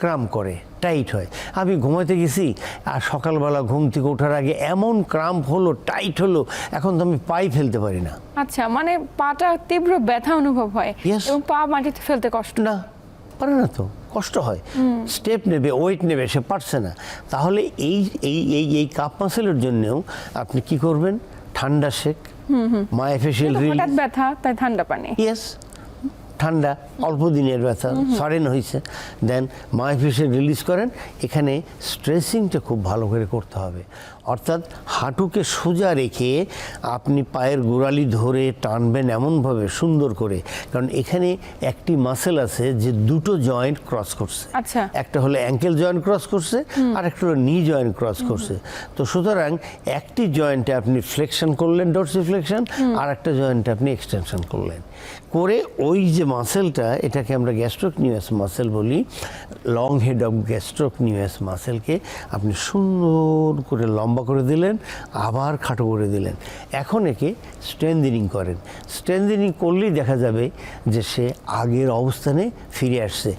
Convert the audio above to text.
ক্রাম করে টাইট হয়। আমি ঘুমাতে গেছি আর সকালবেলা ঘুম থেকে ওঠার আগে এমন ক্রাম্প হলো টাইট হলো এখন তো আমি পাই ফেলতে পারি না। আচ্ছা মানে পাটা তীব্র ব্যথা অনুভব হয়. এবং পা মাটিতে ফেলতে কষ্ট? না পারে না তো কষ্ট হয়। স্টেপ নেবে ওয়েট নেবে সে পারছে না। তাহলে এই এই এই এই কাপ মাসেলের জন্যেও আপনি কি করবেন? ঠান্ডা শেক মায়াফেশিয়াল রিলিজ ব্যথা তাই ঠান্ডা পানি। ইয়েস ঠান্ডা অল্প দিনের ব্যথা সরেন হয়েছে দেন মায়াফিসে রিলিজ করেন এখানে স্ট্রেসিংটা খুব ভালো করে করতে হবে। অর্থাৎ হাঁটুকে সোজা রেখে আপনি পায়ের গোড়ালি ধরে টানবেন এমনভাবে সুন্দর করে। কারণ এখানে একটি মাসেল আছে যে দুটো জয়েন্ট ক্রস করছে। আচ্ছা। একটা হলো অ্যাঙ্কেল জয়েন্ট ক্রস করছে আর একটা হলো নি জয়েন্ট ক্রস করছে। তো সুতরাং একটি জয়েন্টে আপনি ফ্লেকশন করলেন ডরসি ফ্লেকশন আর একটা জয়েন্টে আপনি এক্সটেনশন করলেন। করে ওই যে মাসেলটা এটাকে আমরা গ্যাস্ট্রোক নিউএস মাসেল বলি long head of gastrocnemius মাসেলকে আপনি সুন্দর করে লম্বা করে দিলেন, আবার খাটো করে দিলেন। এখন একে স্ট্রেন্দিনিং করেন। স্ট্রেন্দিনিং করলেই দেখা যাবে যে সে আগের অবস্থানে ফিরে আসছে।